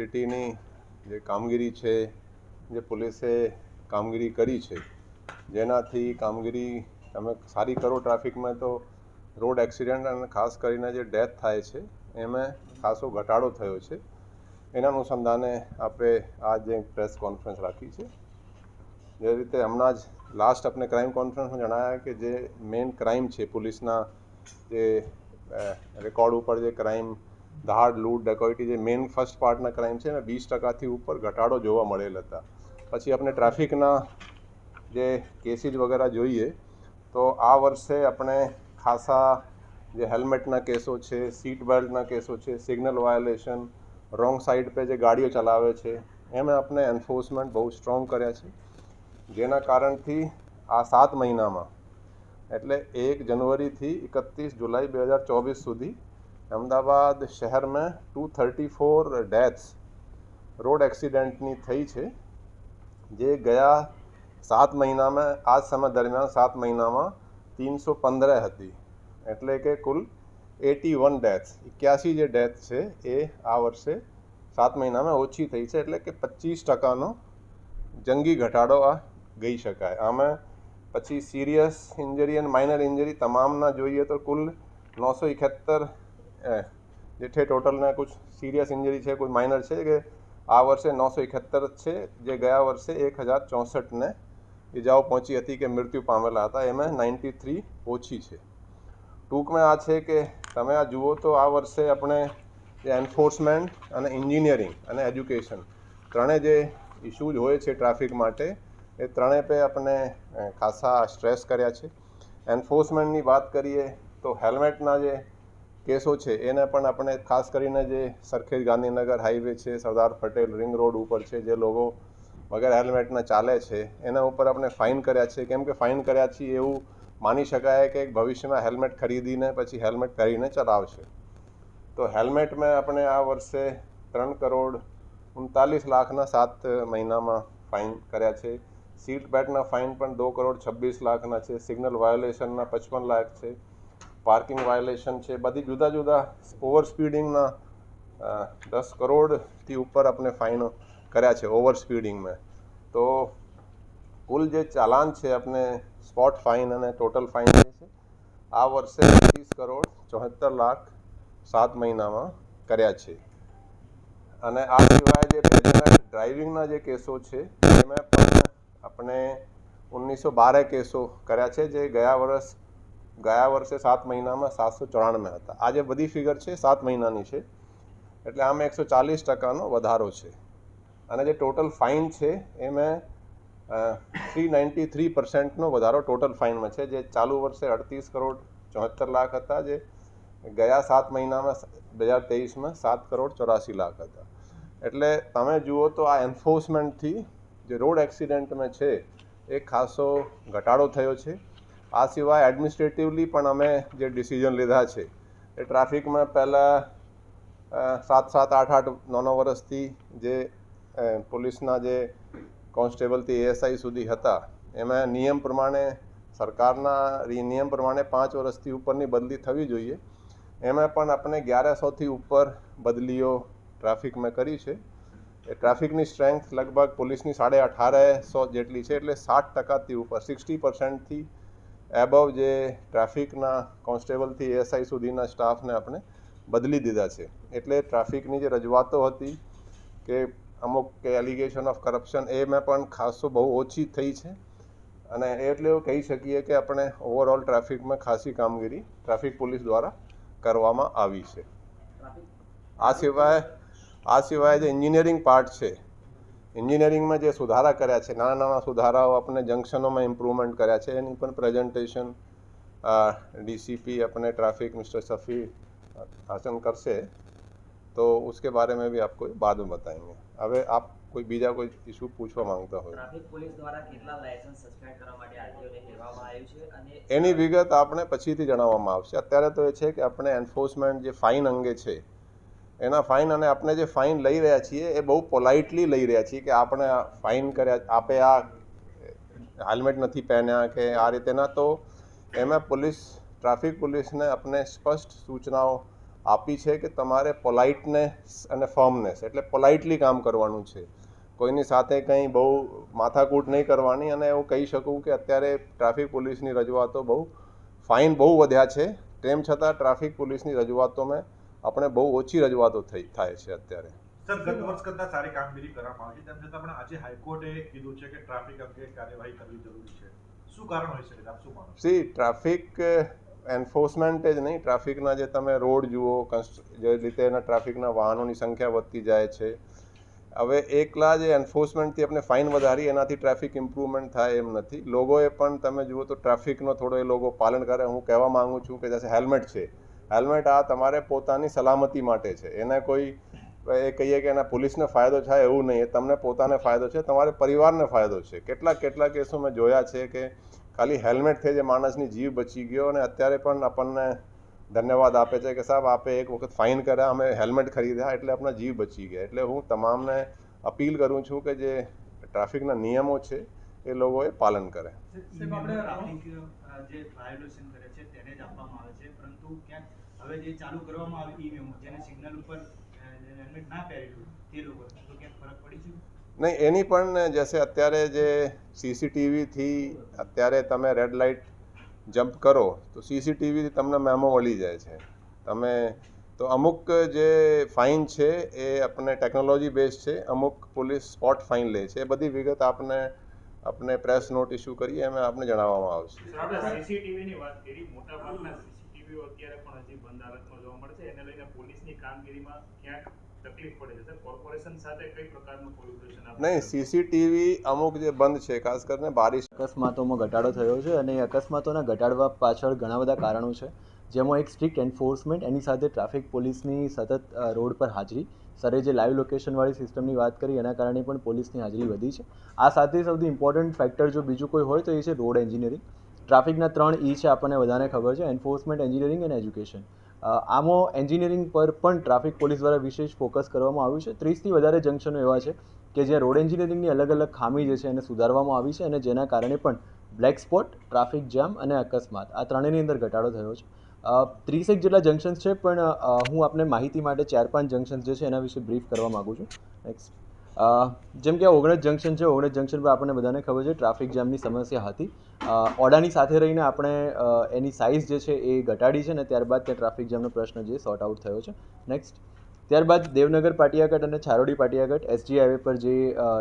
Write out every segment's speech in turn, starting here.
સિટીની જે કામગીરી છે, જે પોલીસે કામગીરી કરી છે, જેનાથી કામગીરી તમે સારી કરો ટ્રાફિકમાં તો રોડ એક્સિડન્ટ અને ખાસ કરીને જે ડેથ થાય છે, એમાં ખાસો ઘટાડો થયો છે. એના અનુસંધાને આપણે આજે પ્રેસ કોન્ફરન્સ રાખી છે. જે રીતે હમણાં જ લાસ્ટ આપણે ક્રાઇમ કોન્ફરન્સમાં જણાવ્યા કે જે મેઇન ક્રાઇમ છે પોલીસના, જે રેકોર્ડ ઉપર જે ક્રાઇમ દહાડ લૂંટ ડકોઇટી જે મેઇન ફર્સ્ટ પાર્ટના ક્રાઇમ છે ને, વીસ ટકાથી ઉપર ઘટાડો જોવા મળેલ હતા. પછી આપણે ટ્રાફિકના જે કેસીસ વગેરે જોઈએ, તો આ વર્ષે આપણે ખાસા જે હેલ્મેટના કેસો છે સીટ બેલ્ટના કેસો છે સિગ્નલ વાયોલેશન રોંગ સાઈડ પે જે ગાડીઓ ચલાવે છે, એમાં આપણે એન્ફોર્સમેન્ટ બહુ સ્ટ્રોંગ કર્યા છે. જેના કારણથી આ સાત મહિનામાં, એટલે એક જનવરીથી એકત્રીસ જુલાઈ બે હજાર ચોવીસ સુધી અમદાવાદ શહેરમાં two thirty four deaths road એક્સિડન્ટની થઈ છે. જે ગયા સાત મહિનામાં આ સમય દરમિયાન સાત મહિનામાં તીનસો પંદર હતી. એટલે કે કુલ એટી વન ડેથ્સ એક્યાસી જે ડેથ છે, એ આ વર્ષે સાત મહિનામાં ઓછી થઈ છે. એટલે કે પચીસ ટકાનો જંગી ઘટાડો આ ગઈ શકાય. આમાં પછી સિરિયસ ઇન્જરી અને માઇનર ઇન્જરી તમામના જોઈએ તો કુલ નવસો એકોતેર જે છે ટોટલના કુછ સિરિયસ ઇન્જરી છે કોઈ માઇનર છે, કે આ વર્ષે નવસો એકોતેર છે, જે ગયા વર્ષે એક હજાર ચોસઠને ઇજાઓ પહોંચી હતી કે મૃત્યુ પામેલા હતા, એમાં નાઇન્ટી થ્રી ઓછી છે. ટૂંકમાં આ છે કે તમે આ જુઓ તો આ વર્ષે આપણે જે એન્ફોર્સમેન્ટ અને એન્જિનિયરિંગ અને એજ્યુકેશન ત્રણે જે ઇશ્યુઝ હોય છે ટ્રાફિક માટે, એ ત્રણેય પે આપણે ખાસા સ્ટ્રેસ કર્યા છે. એન્ફોર્સમેન્ટની વાત કરીએ તો હેલ્મેટના જે કેસો છે, એને પણ આપણે ખાસ કરીને જે સરખેજ ગાંધીનગર હાઈવે છે, સરદાર પટેલ રિંગ રોડ ઉપર છે, જે લોકો વગર હેલ્મેટના ચાલે છે, એના ઉપર આપણે ફાઇન કર્યા છે. કેમ કે ફાઇન કર્યા છીએ એવું માની શકાય કે ભવિષ્યમાં હેલ્મેટ ખરીદીને પછી હેલ્મેટ પહેરીને ચલાવશે. તો હેલ્મેટમાં આપણે આ વર્ષે ત્રણ કરોડ ઉનતાલીસ લાખના સાત મહિનામાં ફાઇન કર્યા છે. સીટ બેલ્ટના ફાઇન પણ દો કરોડ છવ્વીસ લાખના છે. સિગ્નલ વાયોલેશનના પચપન લાખ છે. પાર્કિંગ વાયોલેશન છે, બધી જુદા જુદા ઓવર સ્પીડિંગના દસ કરોડથી ઉપર આપણે ફાઇન કર્યા છે ઓવર સ્પીડિંગમાં. તો કુલ જે ચાલાન છે આપણે સ્પોટ ફાઇન અને ટોટલ ફાઇન છે, આ વર્ષે ત્રીસ કરોડ ચોહત્તર લાખ સાત મહિનામાં કર્યા છે. અને આ સિવાય જે ડ્રાઇવિંગના જે કેસો છે, એમાં પણ આપણે ઓગણીસો બારે કેસો કર્યા છે, જે ગયા વર્ષ ગયા વર્ષે સાત મહિનામાં સાતસો ચોરાણમે હતા. આજે બધી ફિગર છે, સાત મહિનાની છે. એટલે આમાં એકસો ચાલીસ ટકાનો વધારો છે. અને જે ટોટલ ફાઇન છે, એમાં થ્રી નાઇન્ટી થ્રી પર્સન્ટનો વધારો ટોટલ ફાઇનમાં છે. જે ચાલુ વર્ષે અડતીસ કરોડ ચોહત્તર લાખ હતા. જે ગયા સાત મહિનામાં બે હજાર તેવીસમાં સાત કરોડ ચોરાસી લાખ હતા. એટલે તમે જુઓ તો આ એન્ફોર્સમેન્ટથી જે રોડ એક્સિડન્ટમાં છે, એ ખાસો ઘટાડો થયો છે. આ સિવાય એડમિનિસ્ટ્રેટિવલી પણ અમે જે ડિસિઝન લીધા છે, એ ટ્રાફિકમાં પહેલાં સાત સાત, આઠ આઠ નોનો વર્ષથી જે પોલીસના જે કોન્સ્ટેબલથી એએસઆઈ સુધી હતા, એમાં નિયમ પ્રમાણે, સરકારના નિયમ પ્રમાણે પાંચ વર્ષથી ઉપરની બદલી થવી જોઈએ. એમાં પણ આપણે અગિયારસોથી ઉપર બદલીઓ ટ્રાફિકમાં કરી છે. એ ટ્રાફિકની સ્ટ્રેન્થ લગભગ પોલીસની સાડે અઠારસો જેટલી છે, એટલે સાઠ ટકાથી ઉપર સિક્સટી પર્સન્ટથી એબવ જે ટ્રાફિકના કોન્સ્ટેબલથી એસઆઈ સુધીના સ્ટાફને આપણે બદલી દીધા છે. એટલે ટ્રાફિકની જે રજૂઆતો હતી કે અમુક કે એલિગેશન ઓફ કરપ્શન એમાં પણ ખાસો બહુ ઓછી થઈ છે. અને એટલે એવું કહી શકીએ કે આપણે ઓવરઓલ ટ્રાફિકમાં ખાસી કામગીરી ટ્રાફિક પોલીસ દ્વારા કરવામાં આવી છે. આ સિવાય આ સિવાય જે એન્જિનિયરિંગ પાર્ટ છે એન્જિનિયરિંગમાં જે સુધારા કર્યા છે નાના નાના સુધારાઓ આપણે જંક્શનોમાં ઇમ્પ્રુવમેન્ટ કર્યા છે એની પણ પ્રેઝન્ટેશન ડીસીપી अपने ट्रैफिक मिस्टर शफी हासन करसे तो उसके बारे में भी आपको बाद में बताएंगे હવે આપ કોઈ બીજા કોઈ ઇસ્યુ પૂછવા માંગતા હોય ટ્રાફિક પોલીસ દ્વારા કેટલા લાયસન્સ સસ્પેન્ડ કરવા માટે આરટીઓને કહેવામાં આવ્યું છે અને એની વિગત આપણે પછીથી જણાવવામાં આવશે અત્યારે તો એ છે કે આપણે એન્ફોર્સમેન્ટ જે ફાઇન અંગે છે એના ફાઇન અને આપણે જે ફાઇન લઈ રહ્યા છીએ એ બહુ પોલાઇટલી લઈ રહ્યા છીએ કે આપણે ફાઇન કર્યા, આપે આ હેલ્મેટ નથી પહેર્યા કે આ રીતેના તો એમાં પોલીસ ટ્રાફિક પોલીસને આપણે સ્પષ્ટ સૂચનાઓ આપી છે કે તમારે પોલાઇટનેસ અને ફર્મનેસ એટલે પોલાઇટલી કામ કરવાનું છે. કોઈની સાથે કંઈ બહુ માથાકૂટ નહીં કરવાની અને એવું કહી શકું કે અત્યારે ટ્રાફિક પોલીસની રજૂઆતો બહુ ફાઇન બહુ વધ્યા છે. તેમ છતાં ટ્રાફિક પોલીસની રજૂઆતોમાં આપણે બહુ ઓછી રજૂઆતો થઈ થાય છે અત્યારે. સર ગત વર્ષ કરતાં સારી કામગીરી કરવામાં આવી છે. તેમ છતાં પણ આજે હાઈકોર્ટે કીધું છે કે ટ્રાફિક અંગે કાર્યવાહી કરવી જરૂરી છે. શું કારણ હોઈ શકે આપ શું માનો સી ટ્રાફિક એન્ફોર્સમેન્ટ જ નહીં. ટ્રાફિકના જે તમે રોડ જુઓ જે રીતે એના ટ્રાફિકના વાહનોની સંખ્યા વધતી જાય છે. હવે એકલા જે એન્ફોર્સમેન્ટથી આપણે ફાઇન વધારી એનાથી ટ્રાફિક ઇમ્પ્રુવમેન્ટ થાય એમ નથી. લોકોએ પણ તમે જુઓ તો ટ્રાફિકનો થોડો એ લોકો પાલન કરે. હું કહેવા માંગુ છું કે જैसे હેલ્મેટ છે. હેલ્મેટ આ તમારે પોતાની સલામતી માટે છે. એને કોઈ, એ કહીએ કે એના પોલીસને ફાયદો થાય એવું નહીં. તમને પોતાને ફાયદો છે, તમારે પરિવારને ફાયદો છે. કેટલા કેટલા કેસો મેં જોયા છે કે ખાલી હેલ્મેટથી જે માણસની જીવ બચી ગયો અને અત્યારે પણ આપણને ધન્યવાદ આપે છે કે સાહેબ, આપે એક વખત ફાઇન કર્યા, અમે હેલ્મેટ ખરીદ્યા એટલે આપણા જીવ બચી ગયા. એટલે હું તમામને અપીલ કરું છું કે જે ટ્રાફિકના નિયમો છે, એ લોકોએ પાલન કરે. જે વાયોલેશન કરે છે તેને જ આપવામાં આવે છે. પરંતુ ક્યાંક હવે જે ચાલુ કરવામાં આવે ઈ મેમો જેને સિગ્નલ ઉપર હેલ્મેટ ના પહેરેલું તે લોકો, તો ક્યાંક ફરક પડી છે? નહીં, એની પણ જશે, અત્યારે જે સીસીટીવીથી અત્યારે તમે રેડ લાઇટ જમ્પ કરો, તો સીસીટીવીથી તમને મેમો મળી જાય છે. તમે, તો અમુક જે ફાઇન છે એ આપણે ટેકનોલોજી બેઝ છે, અમુક પોલીસ સ્પોટ ફાઇન લે છે, એ બધી વિગત આપને આપણે પ્રેસ નોટ ઇસ્યુ કરીએ એમાં આપને જણાવવામાં આવશે. સર, આપણે સીસીટીવી ની વાત કરી. મોટા ભાગના સીસીટીવી અત્યારે પણ હજી બંધ હાલતમાં જોવા મળે છે. એને લઈને પોલીસની કામગીરીમાં ક્યાંક તકલીફ પડે છે. કોર્પોરેશન સાથે કઈ પ્રકારનું કોર્પોરેશન નહીં સીસીટીવી અમુક જે બંધ છે ખાસ કરીને બારિશ. અકસ્માતોમાં ઘટાડો થયો છે અને એ અકસ્માતોના ઘટાડવા પાછળ ઘણા બધા કારણો છે. જેમાં એક સ્ટ્રિક્ટ એન્ફોર્સમેન્ટ એની સાથે ટ્રાફિક પોલીસની સતત રોડ પર હાજરી સરે જે લાઈવ લોકેશનવાળી સિસ્ટમની વાત કરી, એના કારણે પણ પોલીસની હાજરી વધી છે. આ સાથે સૌથી ઇમ્પોર્ટન્ટ ફેક્ટર જો બીજું કોઈ હોય તો એ છે રોડ એન્જિનિયરિંગ ટ્રાફિકના ત્રણ ઈ છે, આપણને બધાને ખબર છે એન્ફોર્સમેન્ટ એન્જિનિયરિંગ એન્ડ એજ્યુકેશન આમાં એન્જિનિયરિંગ પર પણ ટ્રાફિક પોલીસ દ્વારા વિશેષ ફોકસ કરવામાં આવ્યું છે. ત્રીસથી વધારે જંકશનો એવા છે કે જ્યાં રોડ એન્જિનિયરિંગની અલગ અલગ ખામી જે છે એને સુધારવામાં આવી છે અને જેના કારણે પણ બ્લેક સ્પોટ, ટ્રાફિક જામ અને અકસ્માત. આ ત્રણેયની અંદર ઘટાડો થયો છે. ત્રીસેક જેટલા જંકશન્સ છે, પણ હું આપને માહિતી માટે ચાર પાંચ જંકશન્સ જે છે એના વિશે બ્રીફ કરવા માગું છું. નેક્સ્ટ જેમ કે ઓગણજ જંકશન છે, ઓગણજ જંકશન પર આપણને બધાને ખબર છે, ટ્રાફિક જામની સમસ્યા હતી. ઓડાની સાથે રહીને આપણે એની સાઇઝ જે છે એ ઘટાડી છે અને ત્યારબાદ ત્યાં ટ્રાફિક જામનો પ્રશ્ન જે સોર્ટ આઉટ થયો છે. નેક્સ્ટ ત્યારબાદ દેવનગર પાટિયાગઢ અને છારોડી પાટિયાગઢ એસજી હાઈવે પર જે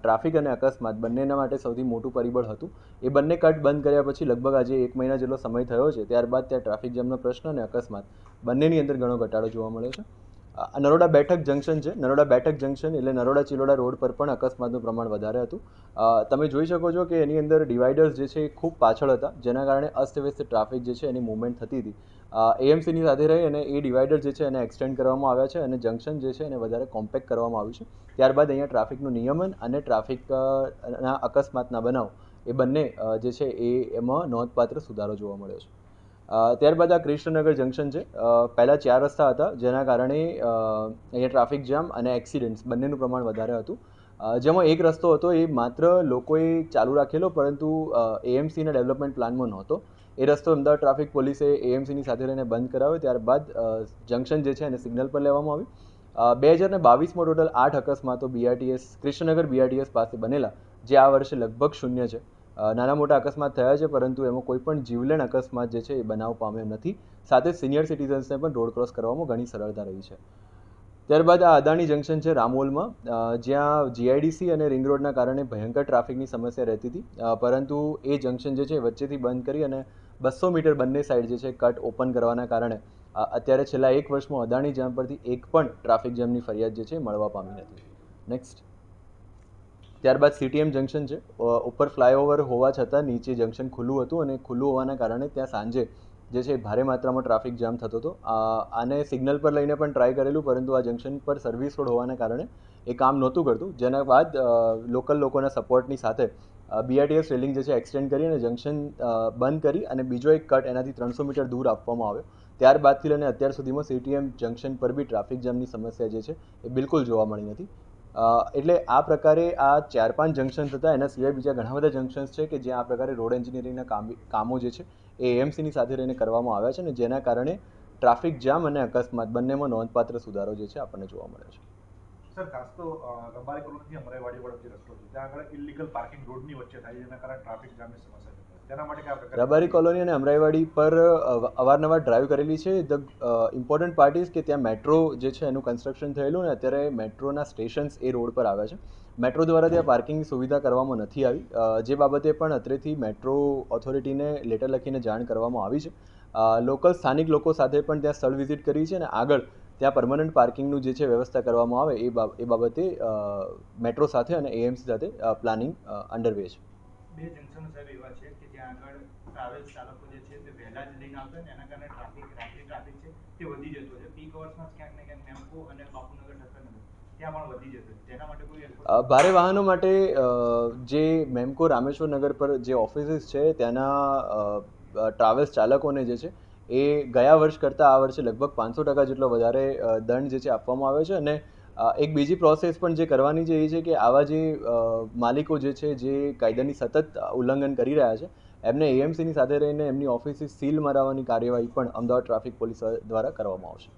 ટ્રાફિક અને અકસ્માત બંનેના માટે સૌથી મોટું પરિબળ હતું. એ બંને કટ બંધ કર્યા પછી લગભગ આજે એક મહિના જેટલો સમય થયો છે. ત્યારબાદ ત્યાં ટ્રાફિક જામનો પ્રશ્ન અને અકસ્માત બંનેની અંદર ઘણો ઘટાડો જોવા મળ્યો છે. નરોડા બેઠક જંકશન છે. નરોડા બેઠક જંકશન એટલે નરોડા ચિલોડા રોડ પર પણ અકસ્માતનું પ્રમાણ વધારે હતું. તમે જોઈ શકો છો કે એની અંદર ડિવાઈડર્સ જે છે એ ખૂબ પાછળ હતા. જેના કારણે અસ્તવ્યસ્ત ટ્રાફિક જે છે એની મૂવમેન્ટ થતી હતી. એએમસીની સાથે રહી અને એ ડિવાઈડર જે છે એને એક્સટેન્ડ કરવામાં આવ્યા છે અને જંકશન જે છે એને વધારે કોમ્પેક્ટ કરવામાં આવ્યું છે. ત્યારબાદ અહીંયા ટ્રાફિકનું નિયમન અને ટ્રાફિકના અકસ્માતના બનાવ એ બંને જે છે એ એમાં નોંધપાત્ર સુધારો જોવા મળ્યો છે. ત્યારબાદ આ કૃષ્ણનગર જંકશન છે. પહેલાં ચાર રસ્તા હતા, જેના કારણે અહીંયા ટ્રાફિક જામ અને એક્સિડન્ટ્સ બંનેનું પ્રમાણ વધારે હતું. જેમાં એક રસ્તો હતો, એ માત્ર લોકોએ ચાલુ રાખેલો, પરંતુ એએમસીના ડેવલપમેન્ટ પ્લાનમાં નહોતો. એ રસ્તો અમદાવાદ ટ્રાફિક પોલીસે એએમસીની સાથે રહીને બંધ કરાવ્યો. ત્યારબાદ જંકશન જે છે, એને સિગ્નલ પર લેવામાં આવ્યું બે હજાર ને બાવીસમાં ટોટલ આઠ અકસ્માતો બીઆરટીએસ કૃષ્ણનગર બીઆરટીએસ પાસે બનેલા, જે આ વર્ષે લગભગ શૂન્ય છે. નાના મોટા અકસ્માત થયા છે, પરંતુ એમાં કોઈ પણ જીવલેણ અકસ્માત જે છે એ બનાવ પામ્યો નથી. સાથે સિનિયર સિટીઝન્સને પણ રોડ ક્રોસ કરવામાં ઘણી સરળતા રહી છે. ત્યારબાદ આ અદાણી જંકશન છે રામોલમાં. જ્યાં જીઆઈડીસી અને રિંગ રોડના કારણે ભયંકર ટ્રાફિકની સમસ્યા રહેતી હતી. પરંતુ એ જંકશન જે છે વચ્ચેથી બંધ કરી અને બસો મીટર બંને સાઈડ જે છે કટ ઓપન કરવાના કારણે અત્યારે છેલ્લા એક વર્ષમાં અદાણી જામ પરથી એક પણ ટ્રાફિક જામની ફરિયાદ જે છે મળવા પામી નથી. નેક્સ્ટ. ત્યારબાદ સીટીએમ જંકશન છે. ઉપર ફ્લાયઓવર હોવા છતાં નીચે જંકશન ખુલ્લું હતું અને ખુલ્લું હોવાના કારણે ત્યાં સાંજે જે છે ભારે માત્રામાં ટ્રાફિક જામ થતો હતો. આને સિગ્નલ પર લઈને પણ ટ્રાય કરેલું, પરંતુ આ જંકશન પર સર્વિસ રોડ હોવાના કારણે એ કામ નહોતું કરતું. જેના બાદ લોકલ લોકોના સપોર્ટની સાથે બીઆરટીએસ રેલિંગ જે છે એક્સટેન્ડ કરી અને જંકશન બંધ કરી અને બીજો એક કટ એનાથી ત્રણસો મીટર દૂર આપવામાં આવ્યો. ત્યારબાદથી લઈને અત્યાર સુધીમાં સીટીએમ જંકશન પર બી ટ્રાફિક જામની સમસ્યા જે છે એ બિલકુલ જોવા મળી નથી. એટલે આ પ્રકારે આ ચાર પાંચ જંક્શન હતા એના સિવાય બીજા ઘણા બધા જંકશન્સ છે કે જ્યાં આ પ્રકારે રોડ એન્જિનિયરિંગના કામ, કામો જે છે એ એએમસીની સાથે રહીને કરવામાં આવ્યા છે અને જેના કારણે ટ્રાફિક જામ અને અકસ્માત બંનેમાં નોંધપાત્ર સુધારો જે છે આપણને જોવા મળે છે. સર ખાસ તો રબારી કોલોનીથી અમરાઈવાડી વાળો જે રસ્તો છે, ત્યાં આગળ ઇલીગલ પાર્કિંગ રોડની વચ્ચે થાય જેના કારણે ટ્રાફિક જામની સમસ્યા રબારી કોલોની અને અમરાઈવાડી પર અવારનવાર ડ્રાઈવ કરેલી છે. ધ ઇમ્પોર્ટન્ટ પાર્ટ ઇઝ કે ત્યાં મેટ્રો જે છે એનું કન્સ્ટ્રક્શન થયેલું ને અત્યારે મેટ્રોના સ્ટેશન્સ એ રોડ પર આવ્યા છે. મેટ્રો દ્વારા ત્યાં પાર્કિંગની સુવિધા કરવામાં નથી આવી. જે બાબતે પણ અત્રેથી મેટ્રો ઓથોરિટીને લેટર લખીને જાણ કરવામાં આવી છે. લોકલ સ્થાનિક લોકો સાથે પણ ત્યાં સ્થળ વિઝિટ કરી છે અને આગળ ત્યાં પરમનન્ટ પાર્કિંગનું જે છે વ્યવસ્થા કરવામાં આવે એ બાબતે મેટ્રો સાથે અને એએમસી સાથે પ્લાનિંગ અંડરવે છે. બે જંકશનો સાહેબ એવા છે કે જ્યાં આગળ ટ્રાવેલ્સ ચાલકો જે છે તે વહેલા જ લઈને આવતા ને એના કારણે ટ્રાફિક રાત્રિ ટ્રાફિક છે તે વધી જતો છે. પીક અવર્સમાં ક્યાંક ને ક્યાંક મેમ્પો અને બાપુનગર ઠક્કરનગર ત્યાં ભારે વાહનો માટે જે મેમકો રામેશ્વર નગર પર જે ઓફિસીસ છે ત્યાંના ટ્રાવેલ્સ ચાલકોને જે છે એ ગયા વર્ષ કરતાં આ વર્ષે લગભગ પાંચસો ટકા જેટલો વધારે દંડ જે છે આપવામાં આવ્યો છે અને એક બીજી પ્રોસેસ પણ જે કરવાની છે એ છે કે આવા જે માલિકો જે છે, જે કાયદાની સતત ઉલ્લંઘન કરી રહ્યા છે, એમને એએમસીની સાથે રહીને એમની ઓફિસે સીલ મરાવવાની કાર્યવાહી પણ અમદાવાદ ટ્રાફિક પોલીસ દ્વારા કરવામાં આવશે.